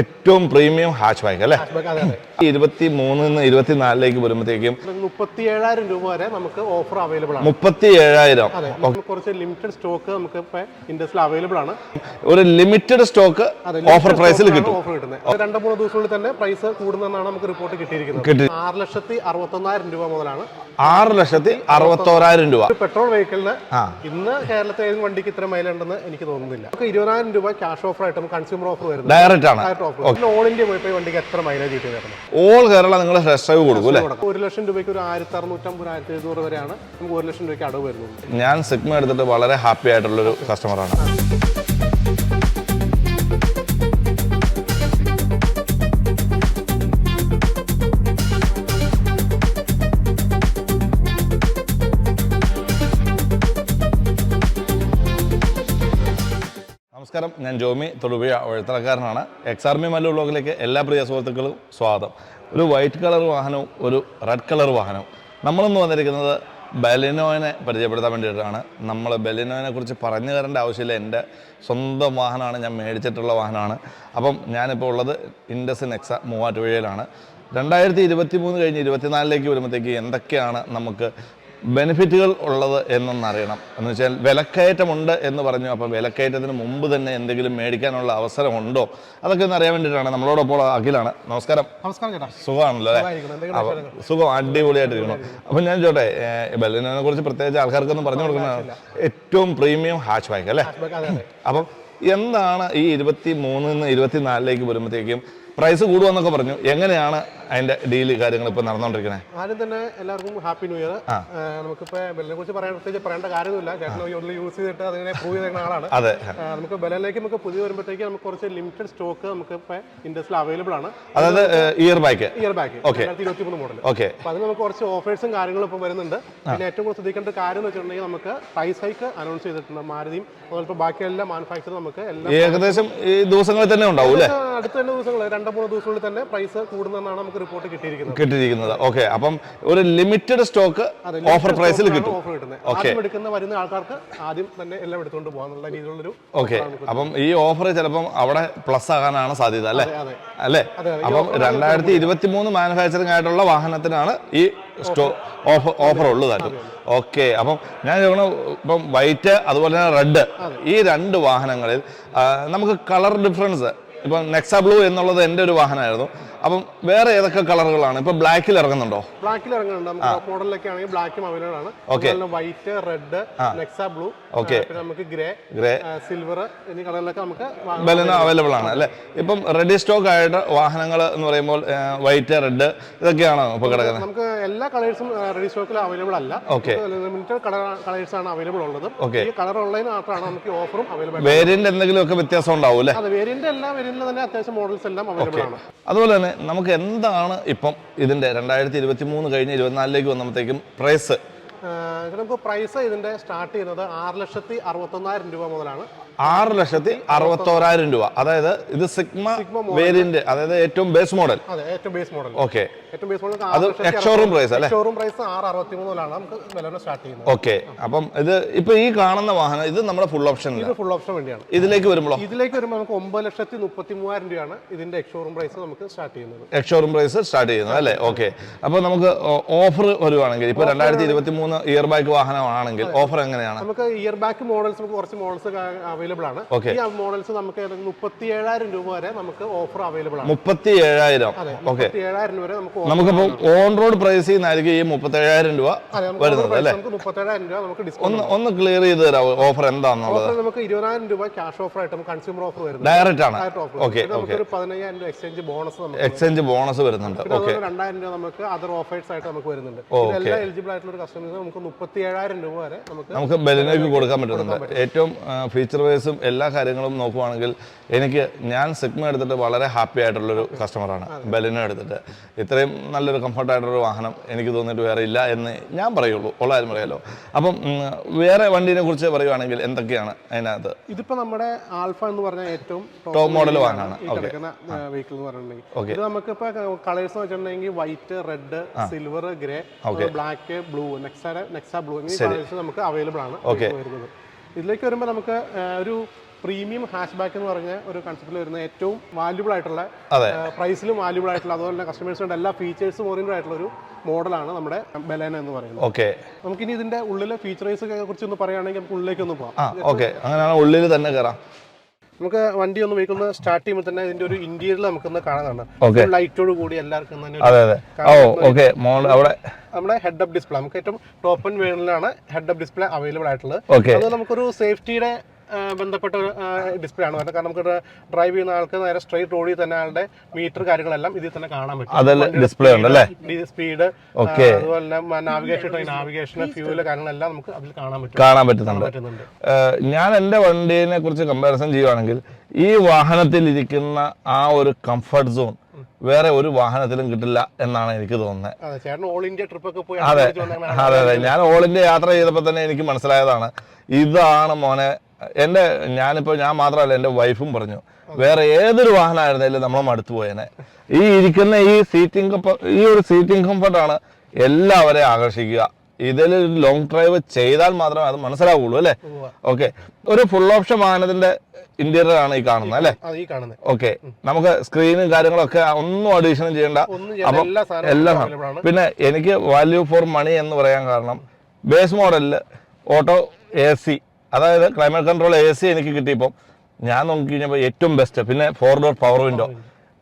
ഏറ്റവും premium hatch back അല്ലേ? ഇരുപത്തി മൂന്ന് ഇരുപത്തിനാലിലേക്ക് വരുമ്പോഴത്തേക്കും മുപ്പത്തി ഏഴായിരം രൂപ വരെ നമുക്ക് ഓഫർ അവൈലബിൾ ആണ്. മുപ്പത്തി ഏഴായിരം കുറച്ച് ലിമിറ്റഡ് സ്റ്റോക്ക് നമുക്ക് ഇൻഡസ്ട്രിയിൽ അവൈലബിൾ ആണ്. ഒരു ലിമിറ്റഡ് സ്റ്റോക്ക് ഓഫർ പ്രൈസിൽ കിട്ടും. ഓഫർ കിട്ടുന്നത്. രണ്ടു മൂന്ന് ദിവസങ്ങളിൽ തന്നെ പ്രൈസ് കൂടുന്നതാണ് നമുക്ക് റിപ്പോർട്ട് കിട്ടിയിരിക്കുന്നത്. കിട്ടി. ആറ് ലക്ഷത്തി അറുപത്തൊന്നായിരം രൂപ മുതലാണ്. ആറ് ലക്ഷത്തി അറുപത്തോരായിരം രൂപ. പെട്രോൾ വെഹിക്കിളിന്. ഇന്ന് കേരളത്തിൽ വണ്ടിക്ക് ഇത്ര മൈലുണ്ടെന്ന് എനിക്ക് തോന്നുന്നില്ല. ഇരുപതിനായിരം രൂപ ക്യാഷ് ഓഫർ ആയിട്ട് കൺസ്യൂമർ ഓഫർ വരുന്നത്. ഡയറക്റ്റ് ആണ്. ഓൾ ഇന്ത്യ പോയപ്പോൾ വണ്ടിക്ക് എത്ര മൈലേജ് കിട്ടിയതായിരുന്നു ഓൾ കേരള നിങ്ങൾ ടെസ്റ്റ് ഡ്രൈവ് കൊടുക്കും അല്ലേ? ഒരു ലക്ഷം രൂപയ്ക്ക് ഒരു ആയിരത്തി അറുന്നൂറ്റമ്പത് ആയിരത്തി എഴുന്നൂറ് വരെയാണ് നമുക്ക് ഒരു ലക്ഷം രൂപയ്ക്ക് അടവ് വരുന്നത്. ഞാൻ സിഗ്മ എടുത്തിട്ട് വളരെ ഹാപ്പി ആയിട്ടുള്ള ആയിട്ടുള്ളൊരു കസ്റ്റമറാണ് നമസ്കാരം. ഞാൻ ജോമി തൊടുപുഴ വഴുത്തലക്കാരനാണ് എക്സ് ആർമി മല്ലു ബ്ലോഗിലേക്ക് എല്ലാ പ്രിയ സുഹൃത്തുക്കളും സ്വാഗതം. ഒരു വൈറ്റ് കളർ വാഹനവും ഒരു റെഡ് കളർ വാഹനവും. നമ്മളിന്ന് വന്നിരിക്കുന്നത് ബലിനോയിനെ പരിചയപ്പെടുത്താൻ വേണ്ടിയിട്ടാണ്. നമ്മൾ ബലിനോയിനെ കുറിച്ച് പറഞ്ഞു തരേണ്ട ആവശ്യമില്ല. എന്റെ സ്വന്തം വാഹനമാണ്. ഞാൻ മേടിച്ചിട്ടുള്ള വാഹനമാണ്. അപ്പം ഞാനിപ്പോൾ ഉള്ളത് ഇൻഡസ് നെക്സ മൂവാറ്റുപുഴയിലാണ്. രണ്ടായിരത്തി ഇരുപത്തി മൂന്ന് കഴിഞ്ഞ് ഇരുപത്തിനാലിലേക്ക് വരുമ്പോഴത്തേക്ക് എന്തൊക്കെയാണ് നമുക്ക് ബെനിഫിറ്റുകൾ ഉള്ളത് എന്നൊന്നറിയണം. എന്ന് വെച്ചാൽ വിലക്കയറ്റമുണ്ട് എന്ന് പറഞ്ഞു. അപ്പോൾ വിലക്കയറ്റത്തിന് മുമ്പ് തന്നെ എന്തെങ്കിലും മേടിക്കാനുള്ള അവസരമുണ്ടോ? അതൊക്കെ ഒന്ന് അറിയാൻ വേണ്ടിയിട്ടാണ് നമ്മളോടൊപ്പം അഖിലാണ്. നമസ്കാരം. നമസ്കാരം ചേട്ടാ. സുഖമാണല്ലോ അല്ലേ? സുഖം അടിപൊളിയായിട്ടിരിക്കണം അപ്പം ഞാൻ ചോട്ടെ ബലിനെ കുറിച്ച് പ്രത്യേകിച്ച് ആൾക്കാർക്കൊന്നും പറഞ്ഞു കൊടുക്കുന്ന ഏറ്റവും പ്രീമിയം ഹാച്ച് ബാക്ക് അല്ലേ അപ്പം എന്താണ് ഈ ഇരുപത്തി മൂന്നിൽ നിന്ന് ഇരുപത്തിനാലിലേക്ക് വരുമ്പോഴത്തേക്കും പ്രൈസ് കൂടുമെന്നൊക്കെ പറഞ്ഞു. എങ്ങനെയാണ് അതിന്റെ ഡീൽ കാര്യങ്ങൾ ഇപ്പൊ നടന്നുകൊണ്ടിരിക്കുന്നത് ആദ്യം തന്നെ എല്ലാവർക്കും ഹാപ്പി ന്യൂ ഇയർ നമുക്കിപ്പോ ബെല്ലിനെ കുറിച്ച് പറയാൻ പ്രത്യേകിച്ച് പറയേണ്ട കാര്യമൊന്നുമില്ല. ചേട്ടൻ യൂസ് ചെയ്തിട്ട് അതിനെ പ്രൂവ് ചെയ്ത ആളാണ്. അതെ. നമുക്ക് ബെല്ലിലേക്ക് നമുക്ക് പുതിയ വരുമ്പോഴത്തേക്ക് നമുക്ക് കുറച്ച് ലിമിറ്റഡ് സ്റ്റോക്ക് നമുക്ക് ഇപ്പൊ ഇൻഡസ്ട്രിയിൽ അവൈലബിൾ ആണ്. അതായത് year back year back okay ഇരുപത്തി മൂന്ന് മോഡൽ ഓക്കെ അപ്പൊ അതിന് നമുക്ക് കുറച്ച് ഓഫേഴ്സും കാര്യങ്ങളും ഇപ്പൊ വരുന്നുണ്ട്. പിന്നെ ഏറ്റവും കൂടുതൽ ശ്രദ്ധിക്കേണ്ട കാര്യം എന്ന് വെച്ചിട്ടുണ്ടെങ്കിൽ നമുക്ക് പ്രൈസ് ഹൈക്ക് അനൗൺസ് ചെയ്തിട്ടുണ്ട്. മാരുതിയും അതുപോലെ ഇപ്പൊ ബാക്കി എല്ലാ മാനുഫാക്ചറും നമുക്ക് എല്ലാം ഏകദേശം ഈ ദിവസങ്ങളിൽ തന്നെ ഉണ്ടാവും അടുത്ത തന്നെ ദിവസങ്ങൾ രണ്ട് മൂന്ന് ദിവസങ്ങളിൽ തന്നെ പ്രൈസ് കൂടുന്നതാണ് നമുക്ക് റിപ്പോർട്ട് കിട്ടിയിരിക്കുന്നത്. കിട്ടിയിരിക്കുന്നത്. ഓക്കെ അപ്പം ഒരു ലിമിറ്റഡ് സ്റ്റോക്ക് ഓഫർ പ്രൈസിൽ കിട്ടും. ഓഫർ കിട്ടുന്നത്. ആദ്യം എടുക്കുന്ന വരുന്ന ആൾക്കാർക്ക് ആദ്യം തന്നെ എല്ലാം എടുത്തുകൊണ്ട് പോകാന്നുള്ള രീതിയിലുള്ളൊരു ഓക്കെ അപ്പം ഈ ഓഫർ ചിലപ്പം അവിടെ പ്ലസ് ആകാനാണ് സാധ്യത അല്ലേ? അല്ലേ. അപ്പം രണ്ടായിരത്തി ഇരുപത്തി മൂന്ന് മാനുഫാക്ചറിംഗ് ആയിട്ടുള്ള വാഹനത്തിനാണ് ഈ സ്റ്റോ ഓഫർ ഓഫർ ഉള്ളതായിട്ടും ഓക്കെ അപ്പം ഞാൻ ചോദിക്കണം ഇപ്പം വൈറ്റ് അതുപോലെ തന്നെ റെഡ് ഈ രണ്ട് വാഹനങ്ങളിൽ നമുക്ക് കളർ ഡിഫറൻസ് ഇപ്പം നെക്സ ബ്ലൂ എന്നുള്ളത് എന്റെ ഒരു വാഹനമായിരുന്നു. അപ്പം വേറെ ഏതൊക്കെ കളറുകളാണ്? ഇപ്പൊ ബ്ലാക്കിൽ ഇറങ്ങുന്നുണ്ടോ? ബ്ലാക്കിൽ ഇറങ്ങുന്നുണ്ട്. നമുക്ക് മോഡലൊക്കെ ആണെങ്കിൽ ബ്ലാക്കും അവൈലബിൾ ആണ്. White red Nexa blue okay നമുക്ക് ഗ്രേ ഗ്രേ സിൽവർ എന്നീ കളറിലൊക്കെ നമുക്ക് ബലന അവൈലബിൾ ആണ് അല്ലേ? ഇപ്പം റെഡി സ്റ്റോക്ക് ആയിട്ട് വാഹനങ്ങൾ എന്ന് പറയുമ്പോൾ വൈറ്റ് റെഡ് ഇതൊക്കെയാണ് ഇപ്പൊ കിടക്കുന്നത്? നമുക്ക് എല്ലാ കളേഴ്സും റെഡി സ്റ്റോക്കിൽ അവൈലബിൾ അല്ല. ഓക്കെ ലിമിറ്റഡ് കളേഴ്സ് ആണ് അവൈലബിൾ ഉള്ളത്. ഓക്കെ കളർ ഉള്ളതിന് മാത്രമാണ് നമുക്ക് ഓഫറും അവൈലബിൾ വേരിയന്റ് എന്തെങ്കിലുമൊക്കെ വ്യത്യാസം ഉണ്ടാവും അല്ലേ? വേരിയന്റ് എല്ലാ വേരിയന്റിലും തന്നെ അത്യാവശ്യം മോഡൽസ് എല്ലാം അവൈലബിൾ ആണ്. അതുപോലെ തന്നെ നമുക്ക് എന്താണ് ഇപ്പം ഇതിന്റെ രണ്ടായിരത്തി ഇരുപത്തി മൂന്ന് കഴിഞ്ഞ് ഇരുപത്തിനാലിലേക്ക് വന്നപ്പോഴത്തേക്കും പ്രൈസ് നമുക്ക് പ്രൈസ് ഇതിന്റെ സ്റ്റാർട്ട് ചെയ്യുന്നത് ആറ് ലക്ഷത്തി അറുപത്തൊന്നായിരം രൂപ മുതലാണ്. ആറ് ലക്ഷത്തി അറുപത്തോരായിരം രൂപ. അതായത് ഇത് സിഗ്മ വേരിയന്റ് അതായത് ഏറ്റവും ബേസ് മോഡൽ അതെ ഏറ്റവും ബേസ് മോഡൽ ഓക്കെ ഏറ്റവും ബേസ് മോഡൽ അത് എക്സോറൂം പ്രൈസ് അല്ലേ? ഷോറൂം പ്രൈസ് ആറ് അറുപത്തി മൂന്നിലാണ് നമുക്ക് വില സ്റ്റാർട്ട് ചെയ്യുന്നത്. ഓക്കെ അപ്പം ഇത് ഇപ്പൊ ഈ കാണുന്ന വാഹനം ഇത് നമ്മുടെ ഫുൾ ഓപ്ഷൻ ഇത് ഫുൾ ഓപ്ഷൻ വേണ്ടിയാണ്. ഇതിലേക്ക് വരുമ്പോൾ ഇതിലേക്ക് വരുമ്പോൾ നമുക്ക് ഒമ്പത് ലക്ഷത്തി മുപ്പത്തി മൂവായിരം രൂപയാണ് ഇതിന്റെ എക്സോറൂം പ്രൈസ് നമുക്ക് സ്റ്റാർട്ട് ചെയ്യുന്നത്. എക്സോറൂം പ്രൈസ് സ്റ്റാർട്ട് ചെയ്യുന്നത് അല്ലേ? ഓക്കെ അപ്പോൾ നമുക്ക് ഓഫർ വരുവാണെങ്കിൽ ഇപ്പൊ രണ്ടായിരത്തി ഇരുപത്തി മൂന്ന് ഇയർ ബാക്ക് വാഹനമാണെങ്കിൽ ഓഫർ എങ്ങനെയാണ്? നമുക്ക് ഇയർ ബാക്ക് മോഡൽസ് നമുക്ക് കുറച്ച് മോഡൽസ് അവൈലബിൾ ആണ്. ഈ മോഡൽസ് നമുക്ക് മുപ്പത്തി ഏഴായിരം രൂപ വരെ നമുക്ക് ഓഫർ അവൈലബിൾ ആണ്. മുപ്പത്തി ഏഴായിരം ഓക്കെ ഏഴായിരം രൂപ വരെ നമുക്ക് നമുക്കിപ്പോൾ ഓൺ റോഡ് പ്രൈസ് നിന്നായിരിക്കും ഈ മുപ്പത്തി ഏഴായിരം രൂപ വരുന്നത് അല്ലേ? മുപ്പത്തേഴായിരം രൂപ നമുക്ക് ഒന്ന് ഒന്ന് ക്ലിയർ ചെയ്ത് തരാമോ ഓഫർ എന്താണെന്നുള്ളത് നമുക്ക് ഇരുപതിനായിരം രൂപ ക്യാഷ് ഓഫർ ആയിട്ട് നമുക്ക് കൺസ്യൂമർ ഓഫർ വരുന്നത്. ഡയറക്റ്റ് ആണ്. ഓക്കെ ഓക്കെ പതിനയ്യായിരം രൂപ എക്സ്ചേഞ്ച് ബോണസ് എക്സ്ചേഞ്ച് ബോണസ് വരുന്നുണ്ട്. ഓക്കെ രണ്ടായിരം രൂപ നമുക്ക് അതർ ഓഫേഴ്സ് ആയിട്ട് നമുക്ക് വരുന്നുണ്ട്. എല്ലാ എലിജിബിൾ ആയിട്ടുള്ള ഒരു കസ്റ്റമേഴ്സ് നമുക്ക് മുപ്പത്തി ഏഴായിരം രൂപ വരെ നമുക്ക് കൊടുക്കാൻ പറ്റുന്നുണ്ട്. ഏറ്റവും ഫീച്ചർ വൈസും എല്ലാ കാര്യങ്ങളും നോക്കുവാണെങ്കിൽ എനിക്ക് ഞാൻ സിഗ്മ എടുത്തിട്ട് വളരെ ഹാപ്പി ആയിട്ടുള്ളൊരു കസ്റ്റമറാണ് ബലിനോ എടുത്തിട്ട്. ഇത്രയും നല്ലൊരു കംഫർട്ടായിട്ടുള്ളൊരു വാഹനം എനിക്ക് തോന്നിയിട്ട് വേറെ ഇല്ല എന്ന് ഞാൻ പറയുള്ളൂ. ഉള്ള കാര്യം പറയാലോ. അപ്പം വേറെ വണ്ടിനെ കുറിച്ച് പറയുവാണെങ്കിൽ എന്തൊക്കെയാണ് അതിനകത്ത്? ഇതിപ്പോ നമ്മുടെ ആൽഫ എന്ന് പറഞ്ഞ ഏറ്റവും ടോപ്പ് മോഡൽ വാഹനമാണ്. കിടക്കുന്ന വെഹിക്കിൾ എന്ന് പറഞ്ഞിട്ടുണ്ടെങ്കിൽ. ഇത് നമുക്ക് ഇപ്പൊ കളേഴ്സ് വെച്ചിട്ടുണ്ടെങ്കിൽ white red silver grey black blue Nexa Nexa blue എന്നീ കളേഴ്സ് നമുക്ക് അവൈലബിൾ ആണ്. വരുന്നത്. ഇതിലേക്ക് വരുമ്പോൾ നമുക്ക് ഒരു പ്രീമിയം ഹാഷ് ബാക്ക് എന്ന് പറഞ്ഞ ഒരു കൺസെപ്റ്റിൽ വരുന്ന ഏറ്റവും വാല്യുബിൾ ആയിട്ടുള്ള പ്രൈസിലും വാല്യുബിൾ ആയിട്ടുള്ള അതുപോലെ തന്നെ കസ്റ്റമേഴ്സിന്റെ എല്ലാ ഫീച്ചേഴ്സും ഓറിയന്റഡ് ആയിട്ടുള്ള ഒരു മോഡലാണ് നമ്മുടെ ബലേന എന്ന് പറയുന്നത്. ഓക്കെ നമുക്കിനി ഇതിന്റെ ഉള്ളിലെ ഫീച്ചേഴ്സ് കുറിച്ച് ഒന്ന് പറയുകയാണെങ്കിൽ നമുക്ക് ഉള്ളിലേക്ക് ഒന്ന് പോകാം. ഓക്കെ അങ്ങനെയാണ് ഉള്ളിൽ തന്നെ കയറാം നമുക്ക് വണ്ടി ഒന്ന് വെക്കുന്ന സ്റ്റാർട്ട് ചെയ്യുമ്പോൾ തന്നെ ഇതിന്റെ ഒരു ഇന്റീരിയർ നമുക്കൊന്ന് കാണാനാണ്. ലൈറ്റോട് കൂടി എല്ലാവർക്കും തന്നെ മോൾ അവിടെ നമ്മുടെ ഹെഡ് അപ്പ് ഡിസ്പ്ലേ നമുക്ക് ഏറ്റവും ടോപ്പ് ആൻഡ് വേണിലാണ് ഹെഡ് അപ്പ് ഡിസ്പ്ലേ അവൈലബിൾ ആയിട്ടുള്ളത്. അത് നമുക്കൊരു സേഫ്റ്റിയുടെ ബന്ധപ്പെട്ട ഒരു ഡിസ്പ്ലേ ആണ് കാരണം നമുക്ക് ഡ്രൈവ് ചെയ്യുന്ന ആൾക്ക് നേരെ സ്ട്രൈറ്റ് റോഡിൽ തന്നെ ആളുടെ മീറ്റർ കാര്യങ്ങളെല്ലാം ഇതിൽ തന്നെ കാണാൻ പറ്റും. അതെല്ലാം ഡിസ്പ്ലേ ഉണ്ട് അല്ലേ സ്പീഡ് ഓക്കെ അതുപോലെ തന്നെ നാവിഗേഷൻ നാവിഗേഷൻ ഫ്യൂൽ കാര്യങ്ങളെല്ലാം നമുക്ക് അതിൽ കാണാൻ പറ്റും. കാണാൻ പറ്റുന്നുണ്ട്. ഞാൻ എന്റെ വണ്ടിനെ കുറിച്ച് കമ്പാരിസൺ ചെയ്യുവാണെങ്കിൽ ഈ വാഹനത്തിൽ ഇരിക്കുന്ന ആ ഒരു കംഫർട്ട് സോൺ വേറെ ഒരു വാഹനത്തിലും കിട്ടില്ല എന്നാണ് എനിക്ക് തോന്നുന്നത് അതെ ചേട്ടൻ ഓൾ ഇന്ത്യ ട്രിപ്പ് ഒക്കെ പോയി അതെ. അടിച്ച് വന്നേക്കണ അതെ അതെ. ഞാൻ ഓൾ ഇന്ത്യ യാത്ര ചെയ്തപ്പോൾ തന്നെ എനിക്ക് മനസ്സിലായതാണ്. ഇതാണ് മോനെ എന്റെ ഞാനിപ്പോൾ ഞാൻ മാത്രമല്ല എന്റെ വൈഫും പറഞ്ഞു വേറെ ഏതൊരു വാഹനമായിരുന്നാലും നമ്മൾ മടുത്തു പോയേനെ. ഈ ഇരിക്കുന്ന ഈ സീറ്റിംഗ് കംഫർട്ട് ഈ ഒരു സീറ്റിംഗ് കംഫർട്ടാണ് എല്ലാവരെയും ആകർഷിക്കുക. ഇതിൽ ലോങ് ഡ്രൈവ് ചെയ്താൽ മാത്രമേ അത് മനസ്സിലാവുള്ളൂ അല്ലേ. ഓക്കെ ഒരു ഫുൾ ഓപ്ഷൻ വാഹനത്തിന്റെ ഇന്റീരിയർ ആണ് ഈ കാണുന്നത് അല്ലേ? ഓക്കെ നമുക്ക് സ്ക്രീനും കാര്യങ്ങളൊക്കെ ഒന്നും അഡീഷണൽ ചെയ്യേണ്ട. അപ്പം എല്ലാ പിന്നെ എനിക്ക് വാല്യൂ ഫോർ മണി എന്ന് പറയാൻ കാരണം ബേസ് മോഡലിൽ ഓട്ടോ എ സി അതായത് ക്ലൈമറ്റ് കൺട്രോൾ എ സി എനിക്ക് കിട്ടിയപ്പോൾ ഞാൻ നോക്കി കഴിഞ്ഞപ്പോൾ ഏറ്റവും ബെസ്റ്റ് പിന്നെ ഫോർ ഡോർ പവർ വിൻഡോ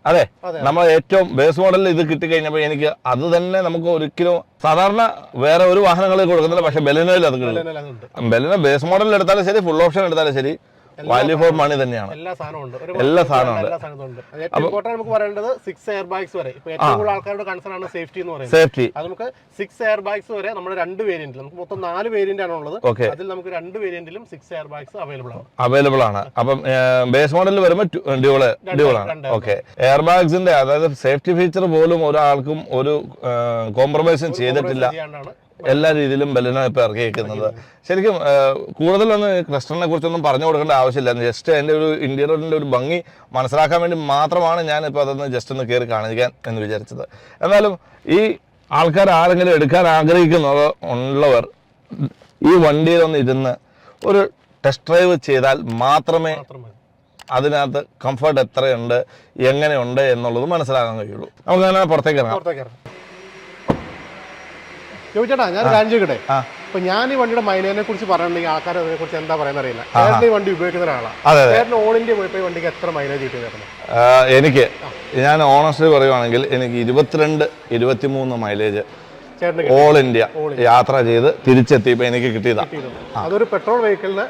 അതെ നമ്മൾ ഏറ്റവും ബേസ് മോഡലിൽ ഇത് കിട്ടിക്കഴിഞ്ഞപ്പോൾ എനിക്ക് അത് തന്നെ നമുക്ക് ഒരിക്കലും സാധാരണ വേറെ ഒരു വാഹനങ്ങളിൽ കൊടുക്കുന്നില്ല പക്ഷെ ബെലിനോയിൽ അത് കിട്ടും. ബെലിനോ ബേസ് മോഡലിൽ എടുത്താലും ശരി ഫുൾ ഓപ്ഷൻ എടുത്താലും ശരി. വാല്യൂ ഫോർ മണി തന്നെയാണ്. എല്ലാ സാധനവും എല്ലാ സാധനവും നമുക്ക് പറയേണ്ടത് സിക്സ് എയർ ബാഗ്സ് വരെ. ഇപ്പൊ ഏറ്റവും കൂടുതൽ ആൾക്കാരുടെ കൺസേൺ ആണ് സേഫ്റ്റി എന്ന് പറയുന്നത്. സേഫ്റ്റി അത് നമുക്ക് സിക്സ് എയർ ബാഗ്സ് വരെ നമ്മുടെ രണ്ട് വേരിയന്റിൽ നമുക്ക് മൊത്തം നാല് വേരിയന്റ് ആണ് ഉള്ളത്. ഓക്കെ അതിൽ നമുക്ക് രണ്ട് വേരിയന്റിലും സിക്സ് എയർ ബാഗ്സ് അവൈലബിൾ ആണ്. അവൈലബിൾ ആണ്. അപ്പം ബേസ് മോഡലിൽ വരുമ്പോൾ ഡ്യൂൾ ഡ്യൂൾ ആണ്. ഓക്കെ എയർ ബാഗ്സിന്റെ അതായത് സേഫ്റ്റി ഫീച്ചർ പോലും ഒരാൾക്കും ഒരു കോംപ്രമൈസും ചെയ്തിട്ടില്ല. എല്ലാ രീതിയിലും ബലനോ ഇപ്പൊ ഇറക്കിയിരിക്കുന്നത് ശരിക്കും കൂടുതലൊന്നും ക്ലസ്റ്ററിനെ കുറിച്ചൊന്നും പറഞ്ഞു കൊടുക്കേണ്ട ആവശ്യമില്ല. ജസ്റ്റ് അതിന്റെ ഒരു ഇന്റീരിയറിന്റെ ഒരു ഭംഗി മനസ്സിലാക്കാൻ വേണ്ടി മാത്രമാണ് ഞാൻ ഇപ്പൊ അതൊന്ന് ജസ്റ്റ് ഒന്ന് കയറി കാണിക്കാൻ എന്ന് വിചാരിച്ചത്. എന്നാലും ഈ ആൾക്കാർ ആരെങ്കിലും എടുക്കാൻ ആഗ്രഹിക്കുന്നവർ ഉള്ളവർ ഈ വണ്ടിയിൽ ഒന്ന് ഇരുന്ന് ഒരു ടെസ്റ്റ് ഡ്രൈവ് ചെയ്താൽ മാത്രമേ മാത്രം അതിനകത്ത് കംഫർട്ട് എത്രയുണ്ട് എങ്ങനെയുണ്ട് എന്നുള്ളത് മനസ്സിലാക്കാൻ കഴിയുള്ളൂ. നമുക്ക് അങ്ങനെ പുറത്തേക്ക് ഇറങ്ങാം. ചോദിച്ചേട്ടാ ഞാൻ കാര്യം ചോദിക്കട്ടെ? അപ്പൊ ഞാൻ ഈ വണ്ടിയുടെ മൈലേജിനെ കുറിച്ച് പറയണമെങ്കിൽ ആൾക്കാർ അതിനെ കുറിച്ച് എന്താ പറയുന്ന അറിയില്ല ചേട്ടൻ ഈ വണ്ടി ഉപയോഗിക്കുന്ന ഒരാളാണ് ചേട്ടൻ ഓൾ ഇന്ത്യ പോയപ്പോ ഈ വണ്ടിക്ക് എത്ര മൈലേജ് കിട്ടിയത് എനിക്ക് ഞാൻ ഓണസ്റ്റ്ലി പറയുവാണെങ്കിൽ എനിക്ക് ഇരുപത്തിരണ്ട് ഇരുപത്തിമൂന്ന് മൈലേജ് ഓൾ ഇന്ത്യ യാത്ര ചെയ്ത് തിരിച്ചെത്തിയപ്പോൾ എനിക്ക് കിട്ടിയതാ. അതൊരു പെട്രോൾ വെഹിക്കിളിന്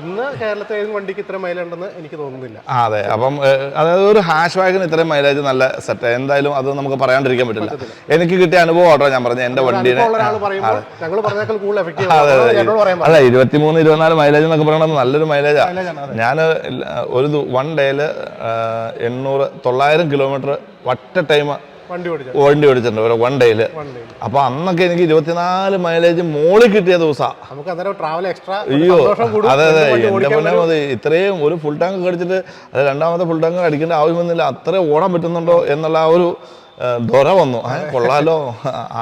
ഇന്ന് കേരളത്തിലെ ഏത് വണ്ടിക്ക് ഇത്ര മൈലേജ് ഉണ്ടെന്ന് എനിക്ക് തോന്നുന്നില്ല. അതെ. അപ്പം അതായത് ഒരു ഹാഷ് വാഗിന് ഇത്രയും മൈലേജ് നല്ല സെറ്റ് എന്തായാലും അത് നമുക്ക് പറയാണ്ടിരിക്കാൻ പറ്റില്ല. എനിക്ക് കിട്ടിയ അനുഭവം ഓട്ടോ ഞാൻ പറഞ്ഞു എന്റെ പറയാൻ അല്ല ഇരുപത്തിമൂന്ന് ഇരുപത്തിനാല് മൈലേജ് എന്നൊക്കെ പറയണത് നല്ലൊരു മൈലേജാ മൈലേജാണ് ഞാൻ ഒരു വൺ ഡേയിൽ എണ്ണൂറ് തൊള്ളായിരം കിലോമീറ്റർ ഒറ്റ ടൈം വണ്ടി ഓടിച്ചിട്ടുണ്ട് ഒരു വൺ ഡേയിൽ അപ്പൊ അന്നൊക്കെ എനിക്ക് ഇരുപത്തിനാല് മൈലേജ് മോളിൽ കിട്ടിയ ദിവസമാണ് നമുക്ക് ട്രാവൽ എക്സ്ട്രാ അയ്യോ സന്തോഷം കൂടും. അതെ അതെ. എന്റെ മുന്നേ മതി ഇത്രയും ഒരു ഫുൾ ടാങ്ക് കടിച്ചിട്ട് അത് രണ്ടാമത്തെ ഫുൾ ടാങ്ക് അടിക്കേണ്ട ആവശ്യമൊന്നുമില്ല. അത്ര ഓടാൻ പറ്റുന്നുണ്ടോ എന്നുള്ള ആ ഒരു ദൊര വന്നു. കൊള്ളാലോ.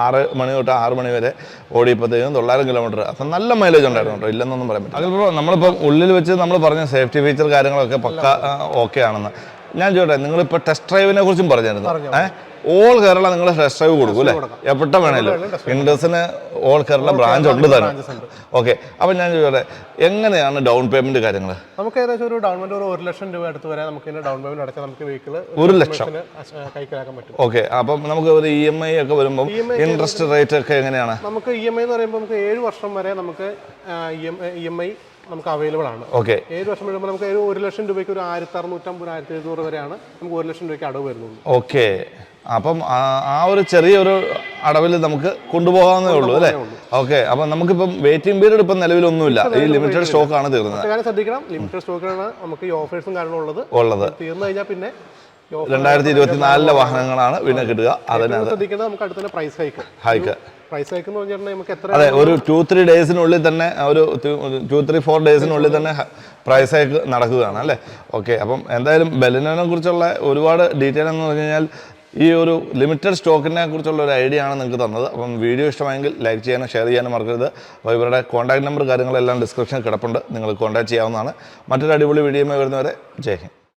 ആറ് മണി തൊട്ട് ആറ് മണി വരെ ഓടിയപ്പോഴത്തേക്കും തൊള്ളായിരം കിലോമീറ്റർ അത് നല്ല മൈലേജ് ഉണ്ടായിരുന്നു കേട്ടോ. ഇല്ലെന്നൊന്നും പറയാൻ പറ്റില്ല. അതിപ്പോൾ നമ്മളിപ്പോൾ ഉള്ളിൽ വെച്ച് നമ്മൾ പറഞ്ഞ സേഫ്റ്റി ഫീച്ചർ കാര്യങ്ങളൊക്കെ പക്ക ഓക്കെ ആണെന്ന്. ഞാൻ ചോട്ടെ നിങ്ങളിപ്പോൾ ടെസ്റ്റ് ഡ്രൈവിനെ കുറിച്ചും പറഞ്ഞായിരുന്നു? ഏഹ് ഓൾ കേരള നിങ്ങൾ ഫ്രഷ് ഡ്രൈവ് കൊടുക്കും അല്ലേ? എപ്പോഴും വേണമല്ലോ ഇൻഡസിന് ഓൾ കേരള ബ്രാഞ്ച് ഉണ്ട് തന്നെ. ഓക്കെ അപ്പം ഞാൻ ചോദിച്ചോട്ടെ എങ്ങനെയാണ് ഡൗൺ പേയ്മെന്റ് കാര്യങ്ങൾ നമുക്ക് ഏകദേശം ഒരു ഡൗൺ പേയ്മെന്റ് ഒരു ഒരു ലക്ഷം രൂപ അടുത്ത് വരെ നമുക്ക് ഡൗൺ പേയ്മെന്റ് അടച്ചാൽ നമുക്ക് വെഹിക്കിൾ ഒരു ലക്ഷം. കൈക്കലാക്കാൻ പറ്റും. ഓക്കെ അപ്പം നമുക്ക് ഒരു ഇ എം ഐ ഒക്കെ വരുമ്പോൾ ഇൻട്രസ്റ്റ് റേറ്റ് ഒക്കെ എങ്ങനെയാണ്? നമുക്ക് ഇ എം ഐ എന്ന് പറയുമ്പോൾ നമുക്ക് ഏഴ് വർഷം വരെ നമുക്ക് ഇ എം ഐ നമുക്ക് അവൈലബിൾ ആണ്. ഓക്കെ ഏഴ് വർഷം വരുമ്പോൾ നമുക്ക് ഒരു ഒരു ലക്ഷം രൂപയ്ക്ക് ഒരു ആയിരത്തി അറുന്നൂറ്റമ്പത് ആയിരത്തി എഴുന്നൂറ് വരെയാണ് നമുക്ക് ഒരു ലക്ഷം രൂപയ്ക്ക് അടവ് വരുന്നത്. ഓക്കെ അപ്പം ആ- ഒരു ചെറിയൊരു അടവിൽ നമുക്ക് കൊണ്ടുപോകാവുന്നേ ഉള്ളൂ അല്ലേ? ഓക്കെ അപ്പം നമുക്കിപ്പം വെയിറ്റിംഗ് പീരീഡ് ഇപ്പം നിലവിലൊന്നുമില്ല. ഈ ലിമിറ്റഡ് സ്റ്റോക്ക് ആണ് തീർന്നത്. ശ്രദ്ധിക്കണം. ലിമിറ്റഡ് നമുക്ക് ഈ ഓഫേഴ്സും ഉള്ളത്. ഉള്ളത്. തീർന്നു കഴിഞ്ഞാൽ പിന്നെ രണ്ടായിരത്തി ഇരുപത്തിനാലിലെ വാഹനങ്ങളാണ് പിന്നെ കിട്ടുക. അതിനകത്ത് നമുക്ക് അടുത്ത price hike hike price hike എന്ന് പറഞ്ഞിട്ടുണ്ടെങ്കിൽ നമുക്ക് എത്ര അതെ ഒരു ടു ത്രീ ഡേയ്സിനുള്ളിൽ തന്നെ ഒരു ടു ത്രീ ഫോർ ഡേയ്സിനുള്ളിൽ തന്നെ പ്രൈസ് ഹൈക്ക് നടക്കുകയാണ് അല്ലേ? ഓക്കെ അപ്പം എന്തായാലും ബെലിനോനെ കുറിച്ചുള്ള ഒരുപാട് ഡീറ്റെയിൽ എന്ന് പറഞ്ഞു കഴിഞ്ഞാൽ ഈ ഒരു ലിമിറ്റഡ് സ്റ്റോക്കിനെ കുറിച്ചുള്ള ഒരു ഐഡിയ ആണ് നിങ്ങൾക്ക് തന്നത്. അപ്പം വീഡിയോ ഇഷ്ടമായെങ്കിൽ ലൈക്ക് ചെയ്യാനും ഷെയർ ചെയ്യാനും മറക്കരുത്. അപ്പോൾ ഇവരുടെ കോൺടാക്ട് നമ്പർ കാര്യങ്ങളെല്ലാം ഡിസ്ക്രിപ്ഷനിൽ കിടപ്പുണ്ട്. നിങ്ങൾ കോൺടാക്ട് ചെയ്യാവുന്നതാണ്. മറ്റൊരു അടിപൊളി വീഡിയോയുമായി വരുന്നവരെ ജയ് ഹിന്ദ്.